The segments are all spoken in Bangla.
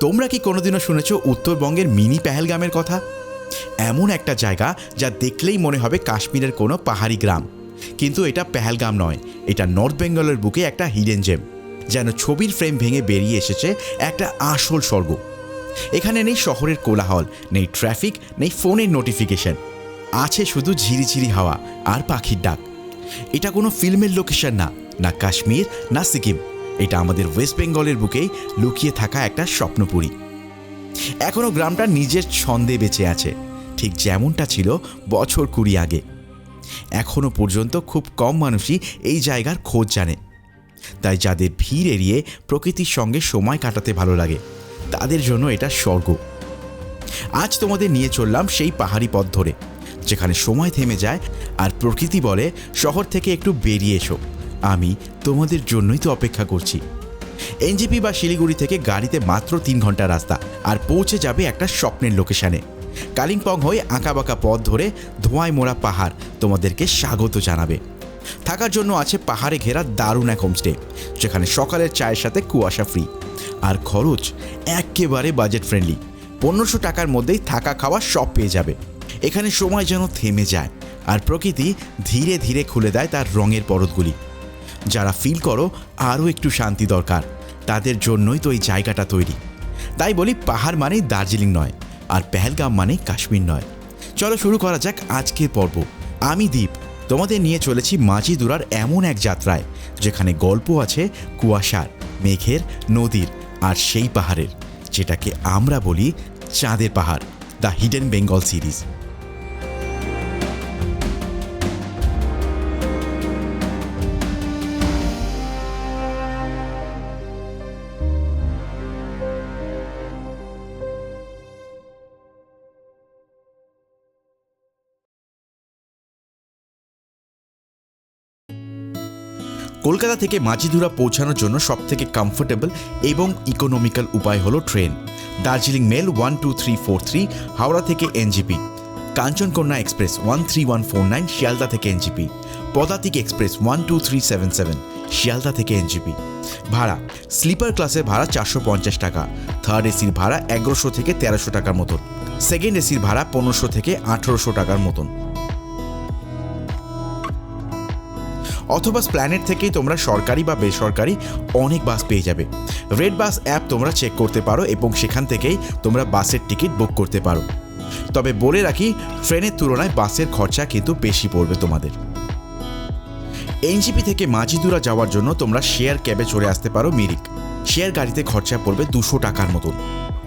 তোমরা কি কোনোদিনও শুনেছ উত্তরবঙ্গের মিনি পেহেলগামের কথা? এমন একটা জায়গা যা দেখলেই মনে হবে কাশ্মীরের কোনো পাহাড়ি গ্রাম। কিন্তু এটা পেহেলগাম নয়, এটা নর্থ বেঙ্গলের বুকে একটা হিডেন জেম, যেন ছবির ফ্রেম ভেঙে বেরিয়ে এসেছে একটা আসল স্বর্গ। এখানে নেই শহরের কোলাহল, নেই ট্রাফিক, নেই ফোনের নোটিফিকেশন। আছে শুধু ঝিরিঝিরি হাওয়া আর পাখির ডাক। এটা কোনো ফিল্মের লোকেশন না না কাশ্মীর, না সিকিম। এটা আমাদের ওয়েস্ট বেঙ্গলের বুকেই লুকিয়ে থাকা একটা স্বপ্নপুরী। এখনও গ্রামটা নিজের ছন্দে বেঁচে আছে, ঠিক যেমনটা ছিল বছর কুড়ি আগে। এখনও পর্যন্ত খুব কম মানুষই এই জায়গার খোঁজ জানে। তাই যাদের ভিড় এড়িয়ে প্রকৃতির সঙ্গে সময় কাটাতে ভালো লাগে, তাদের জন্য এটা স্বর্গ। আজ তোমাদের নিয়ে চললাম সেই পাহাড়ি পথ ধরে, যেখানে সময় থেমে যায় আর প্রকৃতি বলে শহর থেকে একটু বেরিয়ে এসো। আমি তোমাদের জন্যই তো অপেক্ষা করছি। এনজিপি বা শিলিগুড়ি থেকে গাড়িতে মাত্র তিন ঘণ্টা রাস্তা আর পৌঁছে যাবে একটা স্বপ্নের লোকেশানে। কালিম্পং হয়ে আঁকাবাঁকা পথ ধরে ধোঁয়ায় মোড়া পাহাড় তোমাদেরকে স্বাগত জানাবে। থাকার জন্য আছে পাহাড়ে ঘেরা দারুণ এক হোমস্টে, যেখানে সকালের চায়ের সাথে কুয়াশা ফ্রি আর খরচ একেবারে বাজেট ফ্রেন্ডলি পনেরোশো টাকার মধ্যেই থাকা খাওয়া সব পেয়ে যাবে। এখানে সময় যেন থেমে যায় আর প্রকৃতি ধীরে ধীরে খুলে দেয় তার রঙের পরতগুলি। যারা ফিল করো, আরও একটু শান্তি দরকার। তাদের জন্যই তো এই জায়গাটা তৈরি। তাই বলি, পাহাড় মানেই দার্জিলিং নয়, আর পেহেলগাম মানেই কাশ্মীর নয়। চলো শুরু করা যাক আজকের পর্ব। আমি দ্বীপ, তোমাদের নিয়ে চলেছি মাঝিদুরার এমন এক যাত্রায়, যেখানে গল্প আছে কুয়াশার, মেঘের, নদীর, আর সেই পাহাড়ের, যেটাকে আমরা বলি চাঁদের পাহাড়, the hidden Bengal series. Kolkata থেকে মাঝিধুরা পৌঁছানোর জন্য সবথেকে কমফোর্টেবল এবং ইকোনমিক্যাল উপায় হলো train Darjeeling mail one two three four three Howrah থেকে NGP Kanchankanya express one three one four nine Sealdah থেকে NGP Padatik express one two three seven seven Sealdah থেকে এনজিপি ভাড়া স্লিপার ক্লাসের ভাড়া চারশো পঞ্চাশ টাকা থার্ড এসির ভাড়া এগারোশো থেকে তেরোশো টাকার মতন সেকেন্ড এসির ভাড়া পনেরোশো থেকে আঠেরোশো টাকার মতন। অথবা প্ল্যানেট থেকেই তোমরা সরকারি বা বেসরকারি অনেক বাস পেয়ে যাবে। রেড বাস অ্যাপ তোমরা চেক করতে পারো এবং সেখান থেকেই তোমরা বাসের টিকিট বুক করতে পারো। তবে বলে রাখি, ট্রেনের তুলনায় বাসের খরচা কিন্তু বেশি পড়বে তোমাদের। এনজিপি থেকে মাঝিদুরা যাওয়ার জন্য তোমরা শেয়ার ক্যাবে চলে আসতে পারো মিরিক শেয়ার গাড়িতে খরচা পড়বে দুশো টাকার মতন।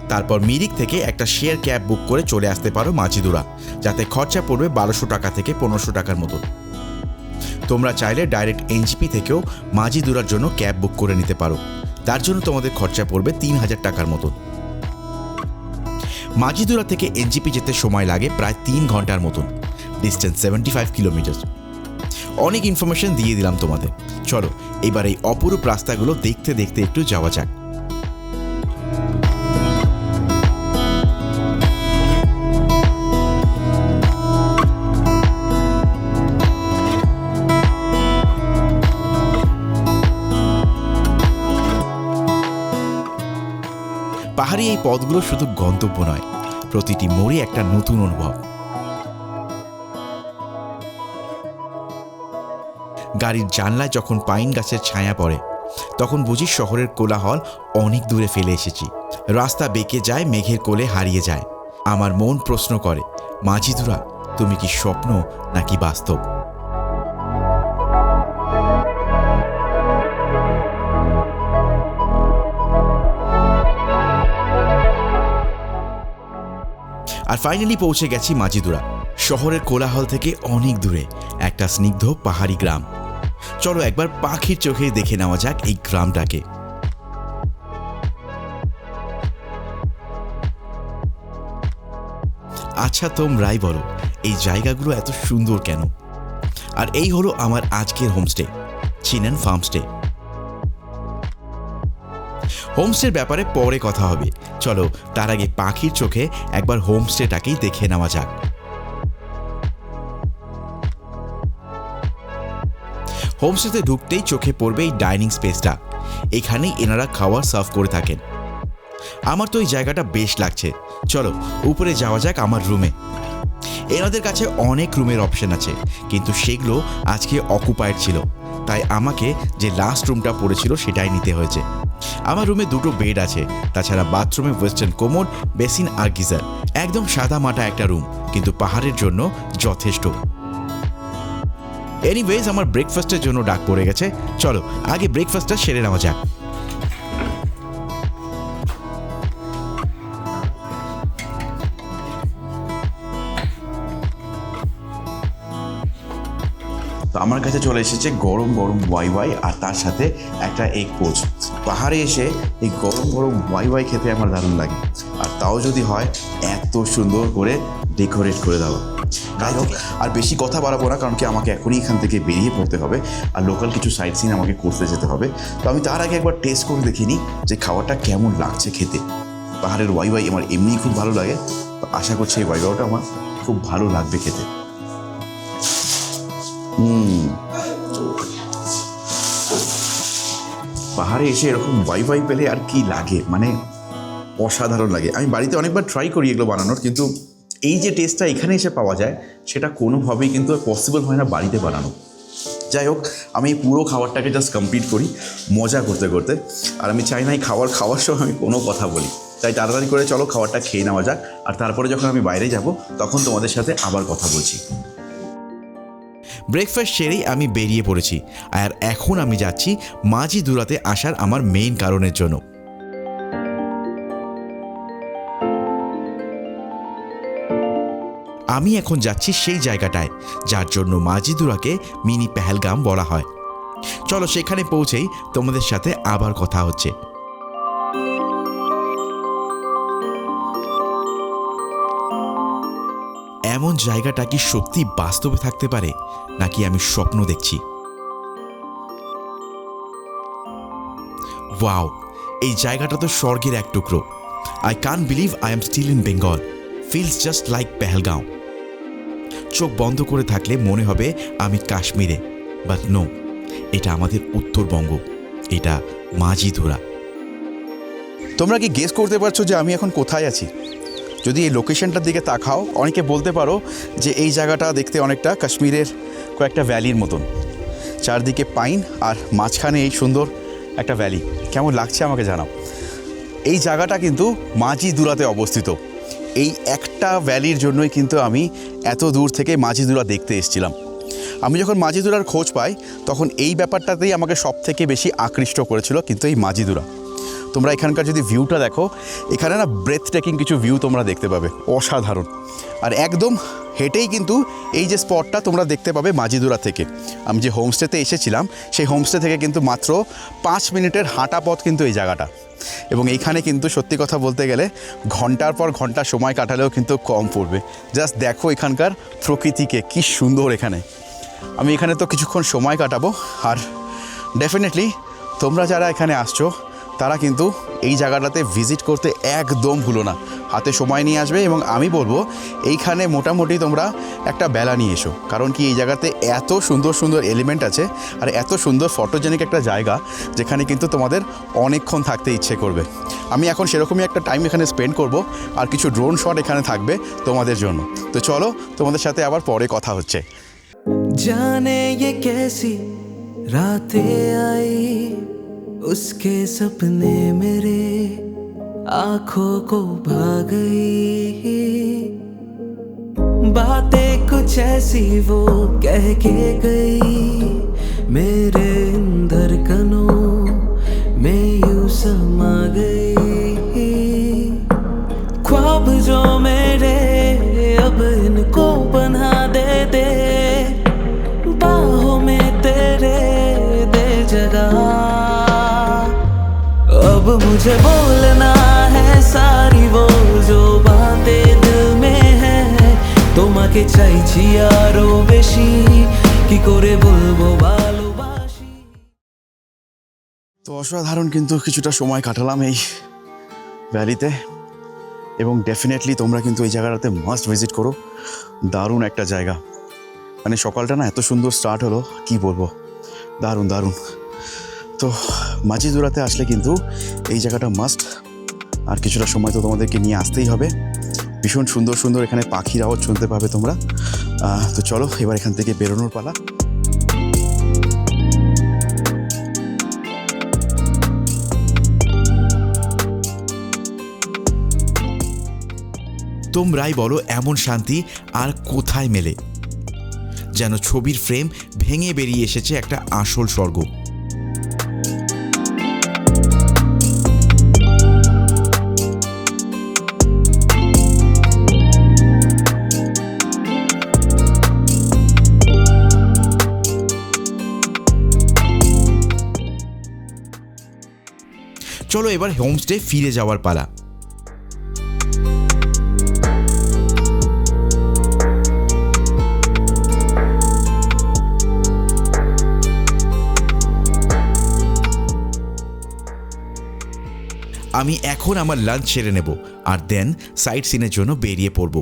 তারপর মিরিক থেকে একটা শেয়ার ক্যাব বুক করে চলে আসতে পারো মাঝিদুরা। যাতে খরচা পড়বে বারোশো টাকা থেকে পনেরোশো টাকার মতন। তোমরা চাইলে ডাইরেক্ট এনজিপি থেকেও মাঝিদুরার জন্য ক্যাব বুক করে নিতে পারো। তার জন্য তোমাদের খরচা পড়বে তিন হাজার টাকার মতন। মাঝিদুরা থেকে এনজিপি যেতে সময় লাগে প্রায় তিন ঘণ্টার মতন। ডিস্টেন্স সেভেন্টি ফাইভ কিলোমিটার অনেক ইনফরমেশন দিয়ে দিলাম তোমাদের। চলো, এবার এই অপরূপ রাস্তাগুলো দেখতে দেখতে একটু যাওয়া যাক। পথগুলো শুধু গন্তব্য নয়, প্রতিটি মোড়ে একটা নতুন অনুভব। গাড়ির জানলায় যখন পাইন গাছের ছায়া পড়ে, তখন বুঝি শহরের কোলাহল অনেক দূরে ফেলে এসেছি। রাস্তা বেঁকে যায়, মেঘের কোলে হারিয়ে যায়। আমার মন প্রশ্ন করে, মাঝিদুরা, তুমি কি স্বপ্ন নাকি বাস্তব? আর ফাইনালি পৌঁছে গেছি মাঝিদুরা শহরের কোলাহল থেকে অনেক দূরে, একটা স্নিগ্ধ পাহাড়ি গ্রাম। চলো একবার পাখির চোখে দেখে নেওয়া যাক এই গ্রামটাকে। আচ্ছা তোমরাই বলো, এই জায়গাগুলো এত সুন্দর কেন? আর এই হলো আমার আজকের হোমস্টে চিনেন ফার্মস্টে হোমস্টের ব্যাপারে পরে কথা হবে। চলো, তার আগে পাখির চোখে একবার হোমস্টেটাকেই দেখে নেওয়া যাক। হোমস্টেতে ঢুকতেই চোখে পড়বে এই ডাইনিং স্পেসটা। এখানেই এনারা খাবার সার্ভ করে থাকেন। আমার তো এই জায়গাটা বেশ লাগছে। চলো, উপরে যাওয়া যাক আমার রুমে। এনাদের কাছে অনেক রুমের অপশন আছে, কিন্তু সেগুলো আজকে অকুপায়েড ছিল। তাই আমাকে যে লাস্ট রুমটা পড়েছিল সেটাই নিতে হয়েছে। আমার রুমে দুটো বেড আছে, তাছাড়া বাথরুমে ওয়েস্টার্ন কোমর বেসিন আর গিজার একদম সাদা মাটা একটা রুম কিন্তু পাহাড়ের জন্য যথেষ্ট। এনিওয়েজ আমার ব্রেকফাস্টের জন্য ডাক পড়ে গেছে। চলো, আগে ব্রেকফাস্টটা সেরে নেওয়া যাক। আমার কাছে চলে এসেছে গরম গরম ওয়াই ওয়াই আর তার সাথে একটা এগ পোচ। পাহাড়ে এসে এই গরম গরম ওয়াই ওয়াই খেতে আমার দারুণ লাগে। আর তাও যদি হয়, এত সুন্দর করে ডেকোরেট করে দেওয়া যাই হোক, আর বেশি কথা বাড়াবো না, কারণ কি আমাকে এখনই এখান থেকে বেরিয়ে পড়তে হবে আর লোকাল কিছু সাইট সিন আমাকে করতে যেতে হবে। তো আমি তার আগে একবার টেস্ট করে দেখিনি যে খাবারটা কেমন লাগছে খেতে। পাহাড়ের ওয়াই ওয়াই আমার এমনিই খুব ভালো লাগে। তো আশা করছি এই ওয়াই ওয়াইটা আমার খুব ভালো লাগবে খেতে। পাহাড়ে এসে এরকম ওয়াই ওয়াই পেলে আর কি লাগে? মানে অসাধারণ লাগে। আমি বাড়িতে অনেকবার ট্রাই করি এগুলো বানানোর, কিন্তু এই যে টেস্টটা এখানে এসে পাওয়া যায়, সেটা কোনোভাবেই কিন্তু পসিবল হয় না বাড়িতে বানানো। যাই হোক, আমি পুরো খাবারটাকে জাস্ট কমপ্লিট করি, মজা করতে করতে। আর আমি চাই না এই খাবার খাওয়ার সময় আমি কোনো কথা বলি। তাই তাড়াতাড়ি করে চলো খাবারটা খেয়ে নেওয়া যাক। আর তারপরে যখন আমি বাইরে যাব, তখন তোমাদের সাথে আবার কথা বলছি। ব্রেকফাস্ট সেরেই আমি বেরিয়ে পড়েছি। আর এখন আমি যাচ্ছি মাঝি দুরাতে আসার আমার মেইন কারণের জন্য। আমি এখন যাচ্ছি সেই জায়গাটায়, যার জন্য মাজিদুরাকে মিনি পেহেলগাম বলা হয়। চলো সেখানে পৌঁছেই তোমাদের সাথে আবার কথা হচ্ছে। এমন জায়গাটা কি সত্যি বাস্তবে থাকতে পারে, নাকি আমি স্বপ্ন দেখছি? ওয়াও, এই জায়গাটা তো স্বর্গের এক টুকরো। I can believe I am still in Bengal feels just like Pahalgam চোখ বন্ধ করে থাকলে মনে হবে আমি কাশ্মীরে। বাট নো এটা আমাদের উত্তরবঙ্গ। এটা মাঝিধুরা। তোমরা কি গেস করতে পারছ যে আমি এখন কোথায় আছি? যদি এই লোকেশনটার দিকে তাকাও, অনেকে বলতে পারো যে এই জায়গাটা দেখতে অনেকটা কাশ্মীরের কয়েকটা ভ্যালির মতন। চারদিকে পাইন আর মাঝখানে এই সুন্দর একটা ভ্যালি কেমন লাগছে আমাকে জানাও। এই জায়গাটা কিন্তু মাঝি দুরাতে অবস্থিত। এই একটা ভ্যালির জন্যই কিন্তু আমি এত দূর থেকে মাঝিদুরা দেখতে এসেছিলাম। আমি যখন মাঝিদুরার খোঁজ পাই, তখন এই ব্যাপারটাতেই আমাকে সব থেকে বেশি আকৃষ্ট করেছিল কিন্তু এই মাঝিদুরা। তোমরা এখানকার যদি ভিউটা দেখো, এখানে না ব্রেথ টেকিং কিছু ভিউ তোমরা দেখতে পাবে, অসাধারণ। আর একদম হেঁটেই কিন্তু এই যে স্পটটা তোমরা দেখতে পাবে মাঝিদুরা থেকে। আমি যে হোমস্টেতে এসেছিলাম, সেই হোমস্টে থেকে কিন্তু মাত্র পাঁচ মিনিটের হাঁটা পথ কিন্তু এই জায়গাটা। এবং এইখানে কিন্তু সত্যি কথা বলতে গেলে, ঘণ্টার পর ঘণ্টা সময় কাটালেও কিন্তু কম পড়বে। জাস্ট দেখো এখানকার প্রকৃতিকে, কি সুন্দর এখানে। আমি এখানে তো কিছুক্ষণ সময় কাটাবো, আর ডেফিনেটলি তোমরা যারা এখানে আসছো তারা কিন্তু এই জায়গাটাতে ভিজিট করতে একদম ভুলো না হাতে সময় নিয়ে আসবে এবং আমি বলবো এইখানে মোটামুটি তোমরা একটা বেলা নিয়ে এসো কারণ কি এই জায়গাতে এত সুন্দর সুন্দর এলিমেন্ট আছে আর এত সুন্দর ফটোজেনিক একটা জায়গা যেখানে কিন্তু তোমাদের অনেকক্ষণ থাকতে ইচ্ছে করবে আমি এখন সেরকমই একটা টাইম এখানে স্পেন্ড করব আর কিছু ড্রোন শট এখানে থাকবে তোমাদের জন্য তো চলো তোমাদের সাথে আবার পরে কথা হচ্ছে जाने ये कैसी रातें आई उसके सपने मेरे आँखों को भा गई। बातें कुछ ऐसी वो कह के गई। मेरे अंदर कनों में यू समा गई। मुझे बोलना है सारी वो जो बातें दिल में है তোমাকে চাইছি আরো বেশি কি করে বলবো ভালোবাসি তো অসাধারণ কিন্তু কিছুটা সময় কাটালাম এই ভ্যালিতে এবং ডেফিনেটলি তোমরা কিন্তু এই জায়গাটাতে মাস্ট ভিজিট করো দারুণ একটা জায়গা মানে সকালটা না এত সুন্দর স্টার্ট হলো কি বলবো দারুণ দারুণ তো মাঝিদুরাতে আসলে কিন্তু এই জায়গাটা মাস্ট আর কিছুটা সময় তো তোমাদেরকে নিয়ে আসতেই হবে। ভীষণ সুন্দর সুন্দর এখানে পাখির আওয়াজ শুনতে পাবে তোমরা। তো চলো, এবার এখান থেকে বেরোনোর পালা। তোমরাই বলো, এমন শান্তি আর কোথায় মেলে? যেন ছবির ফ্রেম ভেঙে বেরিয়ে এসেছে একটা আসল স্বর্গ। চলো এবার হোমস্টে ফিরে যাওয়ার পালা। আমি এখন আমার লাঞ্চ সেরে নেব, আর দেন সাইট সিনের জন্য বেরিয়ে পড়ব।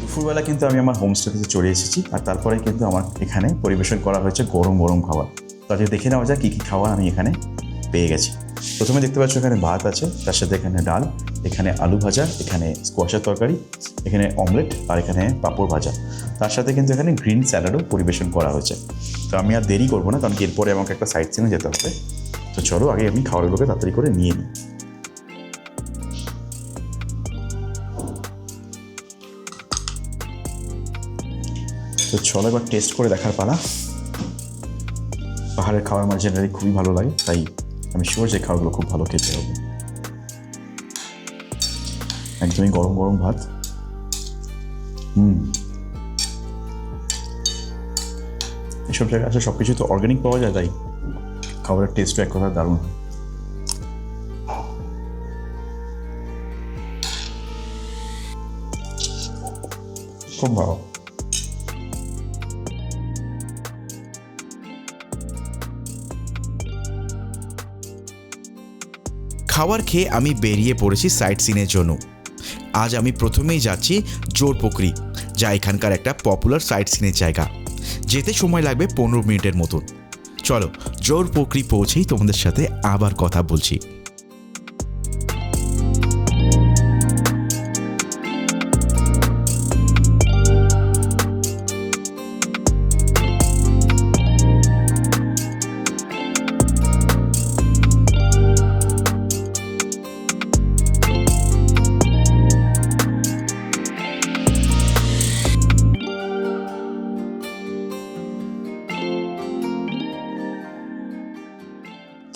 দুপুরবেলা কিন্তু আমি আমার হোমস্টে থেকে চলে এসেছি, আর তারপরে কিন্তু আমার এখানে পরিবেশন করা হয়েছে গরম গরম খাবার। তো আজকে দেখে নেওয়া যায় কী কী খাবার আমি এখানে পেয়ে গেছি। প্রথমে দেখতে পাচ্ছ এখানে ভাত আছে, তার সাথে এখানে ডাল, এখানে আলু ভাজা, এখানে স্কোয়াশের তরকারি, এখানে অমলেট আর এখানে পাঁপড় ভাজা। তার সাথে কিন্তু এখানে গ্রিন স্যালাডও পরিবেশন করা হয়েছে। তো আমি আর দেরি করব না, কারণ এরপরে আমাকে একটা সাইড সিনে যেতে হবে। তো চলো, আগে আমি খাবারগুলোকে তাড়াতাড়ি করে নিয়ে নিই। তো চলো এবার টেস্ট করে দেখার পালা। পাহাড়ের খাবার আমার জেনারেলি খুবই ভালো লাগে, তাই আমি শিওর যে খাবারগুলো খুব ভালো খেতে হবে। একদমই গরম গরম ভাত। হুম। এসব জায়গায় আসলে সব কিছু তো অর্গ্যানিক পাওয়া যায়, তাই খাবারের টেস্টও এক কথা দারুণ। খুব ভালো। খাবার খেয়ে আমি বেরিয়ে পড়েছি সাইট সিনের জন্য। আজ আমি প্রথমেই যাচ্ছি জোরপোখরি যা এখানকার একটা পপুলার সাইট সিনের জায়গা। যেতে সময় লাগবে পনেরো মিনিটের মতন। চলো জোর পকরি পৌঁছেই তোমাদের সাথে আবার কথা বলছি।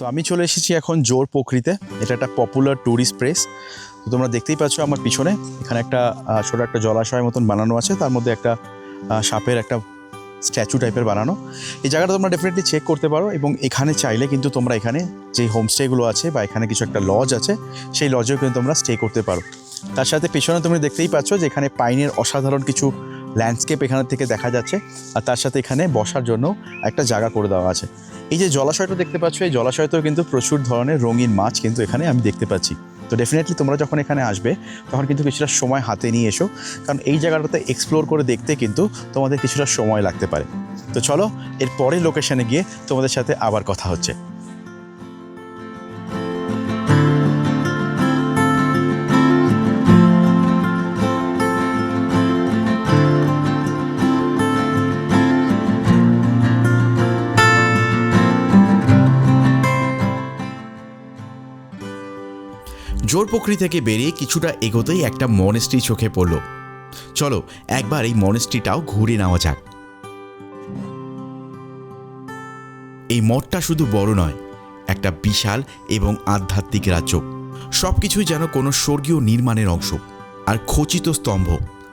তো আমি চলে এসেছি এখন জোর পোখরিতে এটা একটা পপুলার ট্যুরিস্ট প্লেস তো তোমরা দেখতেই পাচ্ছ আমার পিছনে, এখানে একটা ছোট একটা জলাশয় মতন বানানো আছে। তার মধ্যে একটা সাপের একটা স্ট্যাচু টাইপের বানানো। এই জায়গাটা তোমরা ডেফিনেটলি চেক করতে পারো এবং এখানে চাইলে কিন্তু তোমরা এখানে যে হোমস্টেগুলো আছে বা এখানে কিছু একটা লজ আছে, সেই লজেও কিন্তু তোমরা স্টে করতে পারো। তার সাথে পেছনে তুমি দেখতেই পাচ্ছ যে এখানে পাইনের অসাধারণ কিছু ল্যান্ডস্কেপ এখানে থেকে দেখা যাচ্ছে। আর তার সাথে এখানে বসার জন্য একটা জায়গা করে দেওয়া আছে। এই যে জলাশয়টা দেখতে পাচ্ছ, এই জলাশয়তেও কিন্তু প্রচুর ধরনের রঙিন মাছ কিন্তু এখানে আমি দেখতে পাচ্ছি। তো ডেফিনেটলি তোমরা যখন এখানে আসবে, তখন কিন্তু কিছুটা সময় হাতে নিয়ে এসো, কারণ এই জায়গাটাতে এক্সপ্লোর করে দেখতে কিন্তু তোমাদের কিছুটা সময় লাগতে পারে। তো চলো, এর পরের লোকেশানে গিয়ে তোমাদের সাথে আবার কথা হচ্ছে। জোরপোখরি থেকে বেরিয়ে কিছুটা এগোতেই একটা মনেস্ট্রি চোখে পড়ল। চলো, একবার এই মনেস্ট্রিটাও ঘুরে নেওয়া যাক। এই মঠটা শুধু বড় নয়, একটা বিশাল এবং আধ্যাত্মিক রাজ্য। সব কিছুই যেন কোনো স্বর্গীয় নির্মাণের অংশ, আর খচিত স্তম্ভ,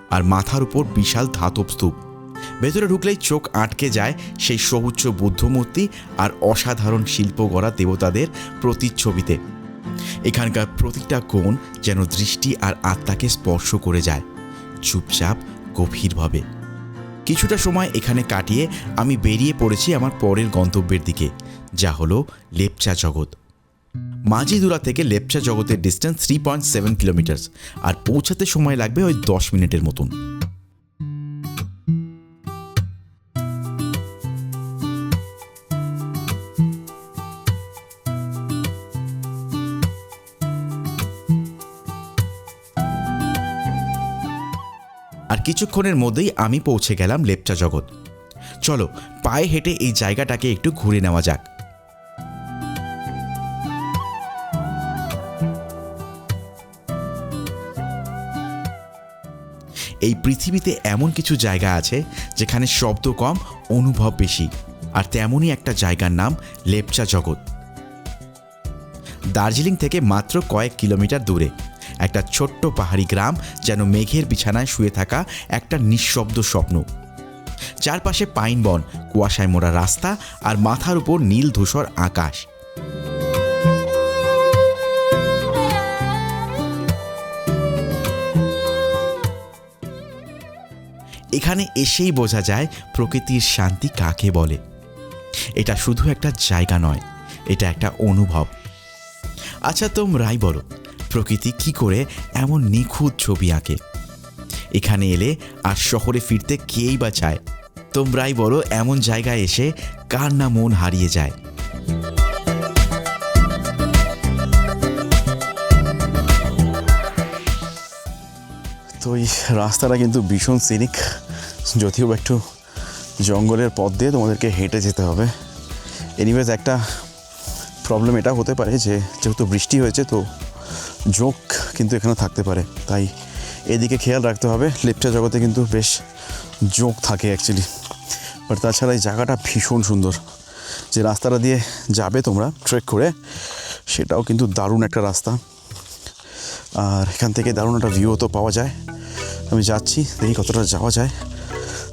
আর মাথার উপর বিশাল ধাতব স্তূপ। ভেতরে ঢুকলেই চোখ আটকে যায় সেই সবুচ্চ বুদ্ধমূর্তি আর অসাধারণ শিল্প গড়া দেবতাদের প্রতিচ্ছবিতে। এখানকার প্রতিটা কোণ যেন দৃষ্টি আর আত্মাকে স্পর্শ করে যায়, চুপচাপ, গভীরভাবে। কিছুটা সময় এখানে কাটিয়ে আমি বেরিয়ে পড়েছি আমার পরের গন্তব্যের দিকে, যা হলো লেপচা জগৎ। মাঝিদুরা থেকে লেপচা জগতের distance three point seven kilometres আর পৌঁছাতে সময় লাগবে ওই দশ মিনিটের মতন। আর কিছুক্ষণের মধ্যেই আমি পৌঁছে গেলাম লেপচা জগৎ। চলো, পায়ে হেঁটে এই জায়গাটাকে একটু ঘুরে নেওয়া যাক। এই পৃথিবীতে এমন কিছু জায়গা আছে যেখানে শব্দ কম, অনুভব বেশি, আর তেমনই একটা জায়গার নাম লেপচা জগৎ। দার্জিলিং থেকে মাত্র কয়েক কিলোমিটার দূরে। একটা ছোট্ট পাহাড়ি গ্রাম যেন মেঘের বিছানায় শুয়ে থাকা একটা নিঃশব্দ স্বপ্ন। চারপাশে পাইন বন, কুয়াশায় মোড়া রাস্তা আর মাথার উপর নীল ধূসর আকাশ। এখানে এসেই বোঝা যায় প্রকৃতির শান্তি কাকে বলে। এটা শুধু একটা জায়গা নয়, এটা একটা অনুভব। আচ্ছা তোমরাই বলো প্রকৃতি কি করে এমন নিখুঁত ছবি আঁকে? এখানে এলে আর শহরে ফিরতে কেই বা চায়? তোমরাই বলো এমন জায়গায় এসে কার না মন হারিয়ে যায়? তো এই রাস্তাটা কিন্তু ভীষণ সিনিক যদিও একটু জঙ্গলের পথ দিয়ে তোমাদেরকে হেঁটে যেতে হবে। এনিওয়েজ একটা প্রবলেম এটা হতে পারে যে যেহেতু বৃষ্টি হয়েছে, তো জোক কিন্তু এখানে থাকতে পারে। তাই এদিকে খেয়াল রাখতে হবে লেপচা জগতে কিন্তু বেশ জোক থাকে অ্যাকচুয়ালি বাট তাছাড়া এই জায়গাটা ভীষণ সুন্দর। যে রাস্তাটা দিয়ে যাবে তোমরা ট্রেক করে, সেটাও কিন্তু দারুণ একটা রাস্তা। আর এখান থেকে দারুণ একটা ভিউ তো পাওয়া যায়। আমি যাচ্ছি, দেখি কতটা যাওয়া যায়।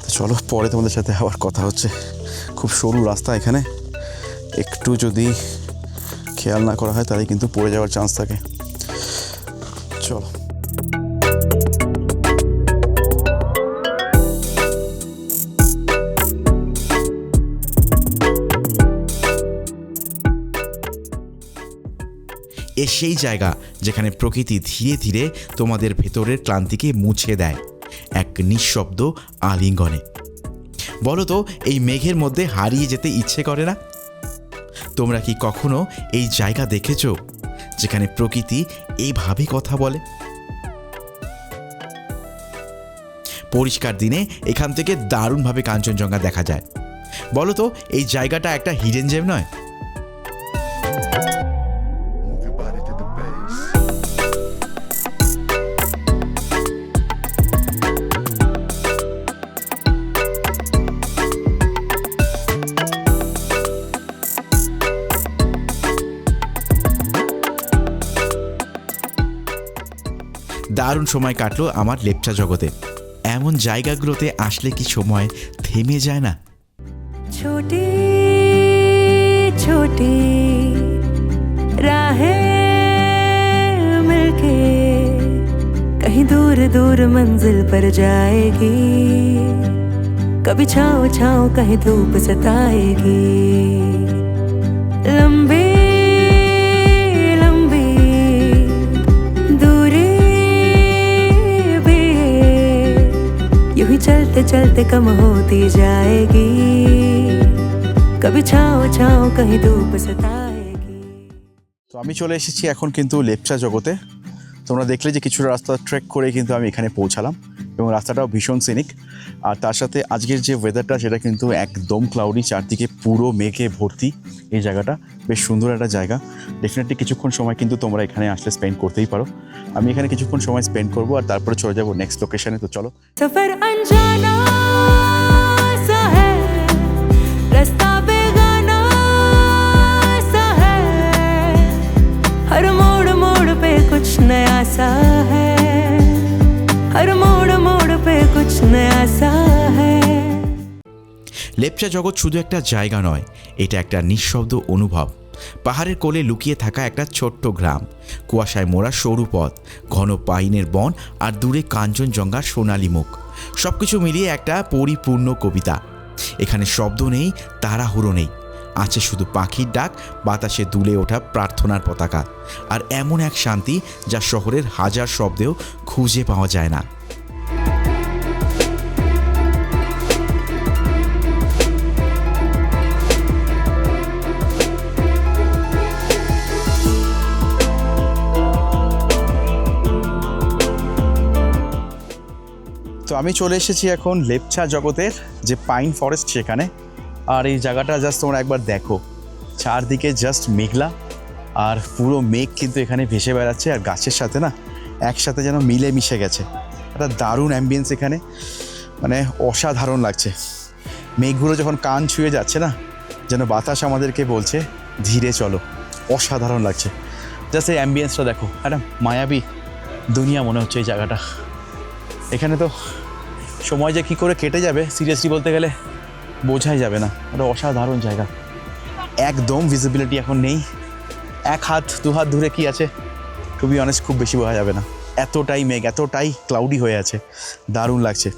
তো চলো, পরে তোমাদের সাথে আবার কথা হচ্ছে। খুব সরু রাস্তা এখানে। একটু যদি খেয়াল না করা হয়, তাহলে কিন্তু পড়ে যাওয়ার চান্স থাকে। চলো। এ সেই জায়গা যেখানে প্রকৃতি ধীরে ধীরে তোমাদের ভেতরের ক্লান্তিকে মুছে দেয়, এক নিঃশব্দ আলিঙ্গনে। বলো তো এই মেঘের মধ্যে হারিয়ে যেতে ইচ্ছে করে না? তোমরা কি কখনো এই জায়গা দেখেছ? যেখানে প্রকৃতি এইভাবে কথা বলে। পরিষ্কার দিনে এখান থেকে দারুণভাবে কাঞ্চনজঙ্ঘা দেখা যায়। বলতো এই জায়গাটা একটা হিডেন জেম নয়? দারুণ সময় কাটলো আমার লেপচা জগতে এমন জায়গাগুলোতে আসলে কি সময় থেমে যায় না छोटी छोटी राहें मिलके कहीं दूर दूर मंजिल पर जाएगी कभी छाँव छाँव कहीं धूप सताएगी चलते चलते कम होती जाएगी कभी छाँव छाँव कहीं धूप सताएगी তো আমি চলে এসেছি এখন কিন্তু লেপচা জগতে তোমরা দেখলে যে কিছুটা রাস্তা ট্রেক করে কিন্তু আমি এখানে পৌঁছালাম এবং রাস্তাটাও ভীষণ সিনিক আর তার সাথে আজকের যে ওয়েদারটা সেটা কিন্তু একদম ক্লাউডি চারদিকে পুরো মেঘে ভর্তি এই জায়গাটা বেশ সুন্দর একটা জায়গা ডেফিনেটলি কিছুক্ষণ সময় কিন্তু তোমরা এখানে আসলে স্পেন্ড করতেই পারো আমি এখানে কিছুক্ষণ সময় স্পেন্ড করবো আর তারপরে চলে যাবো নেক্সট লোকেশনে তো চলো सफर अनजाना सा है रास्ता बेगाना सा है हर मोड़ मोड़ पे कुछ नया सा है हर मोड़ मोड़ पे कुछ नया सा है লেপচা জগৎ শুধু একটা জায়গা নয় এটা একটা নিঃশব্দ অনুভব পাহাড়ের কোলে লুকিয়ে থাকা একটা ছোট্ট গ্রাম কুয়াশায় মোড়া সরু পথ ঘন পাইনের বন আর দূরে কাঞ্চনজঙ্ঘার সোনালি মুখ সব কিছু মিলিয়ে একটা পরিপূর্ণ কবিতা এখানে শব্দ নেই তাড়াহুড়ো নেই আছে শুধু পাখির ডাক বাতাসে দুলে ওঠা প্রার্থনার পতাকা আর এমন এক শান্তি যা শহরের হাজার শব্দেও খুঁজে পাওয়া যায় না তো আমি চলে এসেছি এখন লেপচা জগতের যে পাইন ফরেস্ট সেখানে। আর এই জায়গাটা জাস্ট তোমরা একবার দেখো। চারদিকে জাস্ট মেঘলা, আর পুরো মেঘ কিন্তু এখানে ভেসে বেড়াচ্ছে, আর গাছের সাথে না, একসাথে যেন মিলে মিশে গেছে। একটা দারুণ অ্যাম্বিয়েন্স এখানে মানে অসাধারণ লাগছে। মেঘগুলো যখন কান ছুঁয়ে যাচ্ছে না, যেন বাতাস আমাদেরকে বলছে, ধীরে চলো। অসাধারণ লাগছে। জাস্ট এই অ্যাম্বিয়েন্সটা দেখো। একটা মায়াবী দুনিয়া মনে হচ্ছে এই জায়গাটা। এখানে তো সময় যে কী করে কেটে যাবে সিরিয়াসলি বলতে গেলে বোঝাই যাবে না। একটা অসাধারণ জায়গা। একদম ভিজিবিলিটি এখন নেই। এক হাত, দু হাত ধরে কি আছে? বি অনেস্ট খুব বেশি বোঝা যাবে না। এতটাই মেঘ, এতটাই ক্লাউডি হয়ে আছে। দারুণ লাগছে।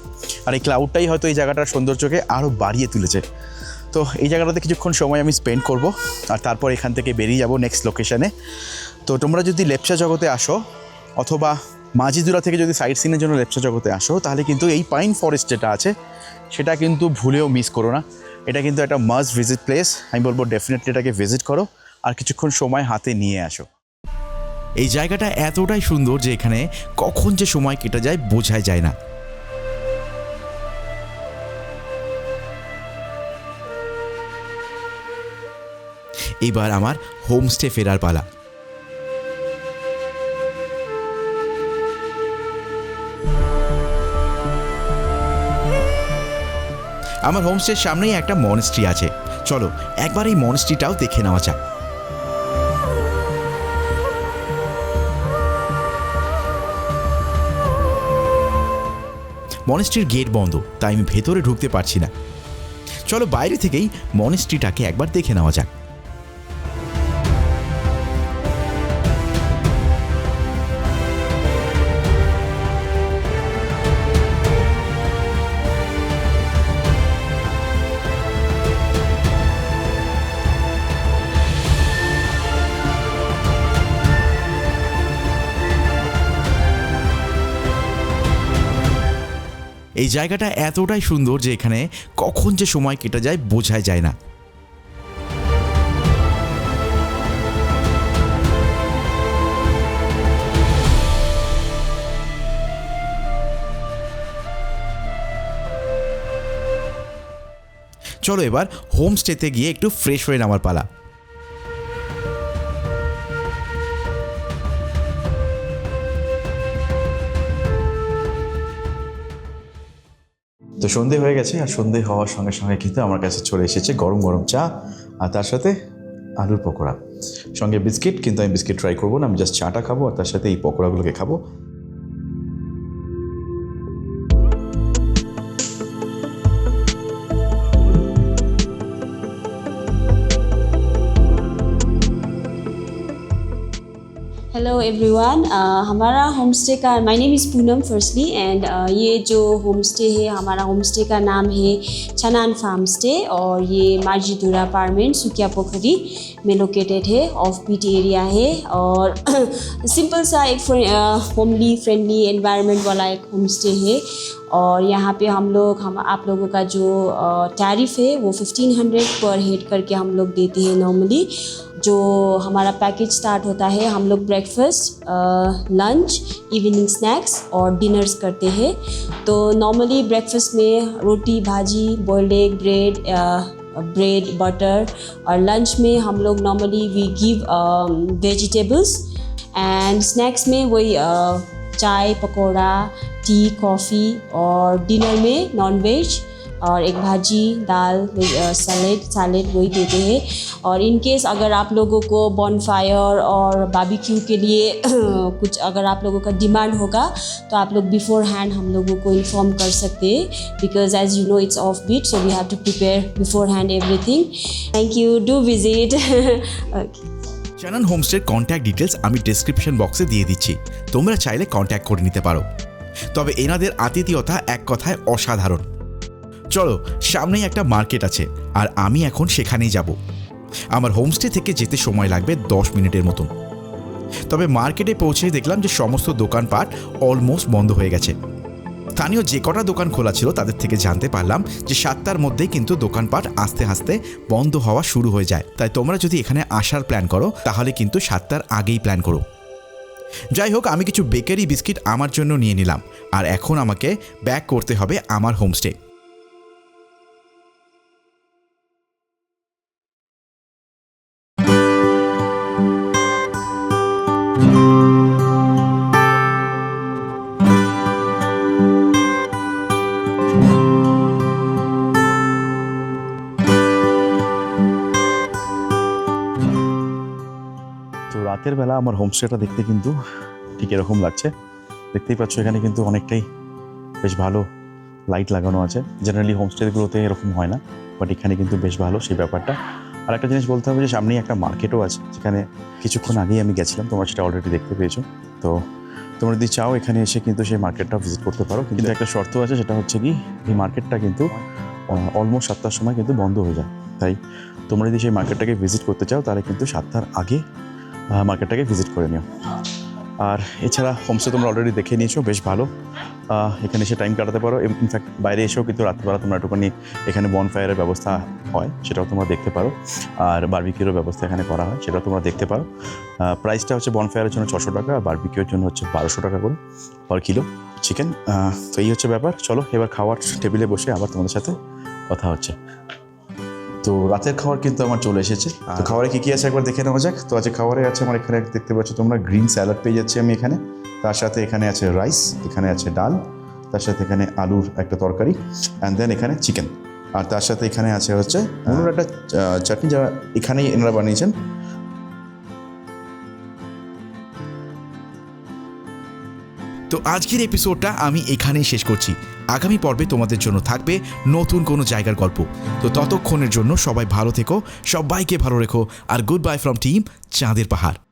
আর এই ক্লাউডটাই হয়তো এই জায়গাটার সৌন্দর্যকে আরও বাড়িয়ে তুলেছে। তো এই জায়গাটাতে কিছুক্ষণ সময় আমি স্পেন্ড করব, আর তারপর এখান থেকে বেরিয়ে যাব নেক্সট লোকেশানে তো তোমরা যদি লেপচা জগতে আসো, অথবা মাঝিদুরা থেকে যদি সাইট সিনের জন্য লেপচা জগতে আসো, তাহলে কিন্তু এই পাইন ফরেস্ট যেটা আছে, সেটা কিন্তু ভুলেও মিস করো না। এটা কিন্তু একটা মাস্ট ভিজিট প্লেস আমি বলব ডেফিনেটলি এটাকে ভিজিট করো আর কিছুক্ষণ সময় হাতে নিয়ে আসো। এই জায়গাটা এতটাই সুন্দর যে এখানে কখন যে সময় কেটে যায় বোঝাই যায় না। এবার আমার হোমস্টে ফেরার পালা। আমার হোমস্টের সামনেই একটা মনস্ট্রি আছে। চলো, একবার এই মনস্ট্রিটাও দেখে নেওয়া যাক। মনেস্ট্রির গেট বন্ধ, তাই আমি ভেতরে ঢুকতে পারছি না। চলো বাইরে থেকেই মনেস্ট্রিটাকে একবার দেখে নেওয়া যাক। এই জায়গাটা এতটাই সুন্দর যে এখানে কখন যে সময় কেটে যায় বোঝাই যায় না। চলো এবার হোমস্টেতে গিয়ে একটু ফ্রেশ হয়ে নামার পালা। তো সন্ধে হয়ে গেছে, আর সন্ধে হওয়ার সঙ্গে সঙ্গে কিন্তু আমার কাছে চলে এসেছে গরম গরম চা, আর তার সাথে আলুর পকোড়া। সঙ্গে বিস্কিট, কিন্তু আমি বিস্কিট ট্রাই করব না, আমি জাস্ট চাটা খাব, আর তার সাথে এই পকোড়াগুলোকে খাব। हेलो एवरीवन हमारा होम स्टे का my name is Poonam firstly and ये जो होम स्टे है, हमारा होम स्टे का नाम है छनान फार्म स्टे और ये मार्जीदुरा अपार्टमेंट सुकिया पोखरी में लोकेटेड है ऑफ़ बीट एरिया है, और सिंपल सा एक होमली फ्रेंडली एनवायरनमेंट वाला एक होम स्टे है, और यहाँ पे हम लोग, हम, आप लोगों का जो टैरिफ है, वो 1500 पर हेड करके हम लोग देते हैं नॉर्मली जो हमारा पैकेज स्टार्ट होता है, हम लोग ब्रेकफास्ट लंच इवनिंग स्नैक्स और डिनर्स करते हैं। तो नॉर्मली ब्रेकफास्ट में रोटी, भाजी boiled egg bread bread butter और लंच में हम लोग normally we give vegetables and snacks में वही चाय, पकौड़ा टी कॉफ़ी और डिनर में नॉन वेज और एक भाजी दाल सैलेड सैलेड वही देते हैं और इन केस अगर आप लोगों को बॉन फायर और बाबिक्यू के लिए कुछ अगर आप लोगों का डिमांड होगा तो आप लोग बिफोर हैंड हम लोगों को इन्फॉर्म कर सकते हैं because as you know it's off beat so we have to prepare beforehand everything thank you do visit okay channel হোমস্টের contact details আমি ডেসক্রিপশন বক্সে দিয়ে দিচ্ছি তোমরা চাইলে কন্ট্যাক্ট করে নিতে পারো তবে এনাদের আতিথেয়তা এক কথায় অসাধারণ চলো, সামনেই একটা মার্কেট আছে, আর আমি এখন সেখানেই যাব। আমার হোমস্টে থেকে যেতে সময় লাগবে দশ মিনিটের মতন। তবে মার্কেটে পৌঁছে দেখলাম যে সমস্ত দোকানপাট অলমোস্ট বন্ধ হয়ে গেছে। স্থানীয় যে কটা দোকান খোলা ছিল তাদের থেকে জানতে পারলাম যে সাতটার মধ্যেই কিন্তু দোকানপাট আস্তে আস্তে বন্ধ হওয়া শুরু হয়ে যায়। তাই তোমরা যদি এখানে আসার প্ল্যান করো, তাহলে কিন্তু সাতটার আগেই প্ল্যান করো। যাই হোক, আমি কিছু বেকারি বিস্কিট আমার জন্য নিয়ে নিলাম, আর এখন আমাকে ব্যাক করতে হবে আমার হোমস্টে। রাতের বেলা আমার হোমস্টেটা দেখতে কিন্তু ঠিক এরকম লাগছে। দেখতেই পাচ্ছ এখানে কিন্তু অনেকটাই বেশ ভালো লাইট লাগানো আছে। জেনারেলি হোমস্টেগুলোতে এরকম হয় না বাট এখানে কিন্তু বেশ ভালো সেই ব্যাপারটা। আর একটা জিনিস বলতে হবে যে সামনেই একটা মার্কেটও আছে যেখানে কিছুক্ষণ আগেই আমি গেছিলাম তোমরা সেটা অলরেডি দেখতে পেয়েছ। তো তোমরা যদি চাও এখানে এসে কিন্তু সেই মার্কেটটা ভিজিট করতে পারো। কিন্তু একটা শর্ত আছে সেটা হচ্ছে কি এই মার্কেটটা কিন্তু অলমোস্ট সাতটার সময় কিন্তু বন্ধ হয়ে যায়। তাই তোমরা যদি সেই মার্কেটটাকে ভিজিট করতে চাও তাহলে কিন্তু সাতটার আগে মার্কেটটাকে ভিজিট করে নিও। আর এছাড়া হোমস্টে তোমরা অলরেডি দেখে নিয়েছো, বেশ ভালো। এখানে এসে টাইম কাটাতে পারো। ইনফ্যাক্ট বাইরে এসেও কিন্তু রাত্রিবেলা তোমরা একটুখানি এখানে বনফায়ারের ব্যবস্থা হয়, সেটাও তোমরা দেখতে পারো। আর বার্বিকিউরও ব্যবস্থা এখানে করা হয়, সেটাও তোমরা দেখতে পারো। প্রাইসটা হচ্ছে বনফায়ারের জন্য ছশো টাকা, আর বার্বিকিউর জন্য হচ্ছে বারোশো টাকা করে পার কিলো চিকেন তো এই হচ্ছে ব্যাপার। চলো, এবার খাওয়ার টেবিলে বসে আবার তোমাদের সাথে কথা হচ্ছে। তো রাতের খাবার কিন্তু আমার চলে এসেছে। তো খাবারে কী কী আছে একবার দেখে নেওয়া যাক। তো আজকে খাবারে আছে আমার এখানে দেখতে পাচ্ছ তোমরা গ্রিন স্যালাড পেয়ে যাচ্ছি আমি এখানে। তার সাথে এখানে আছে রাইস এখানে আছে ডাল তার সাথে এখানে আলুর একটা তরকারি অ্যান্ড দেন এখানে চিকেন। আর তার সাথে এখানে আছে হচ্ছে অন্য একটা চাটনি যারা এখানেই এনারা বানিয়েছেন। তো আজকের এপিসোডটা আমি এখানেই শেষ করছি। আগামী পর্বে তোমাদের জন্য থাকবে নতুন কোনো জায়গার গল্প। তো ততক্ষণের জন্য সবাই ভালো থেকো, সবাইকে ভালো রেখো, আর গুড বাই ফ্রম টিম চাঁদের পাহাড়।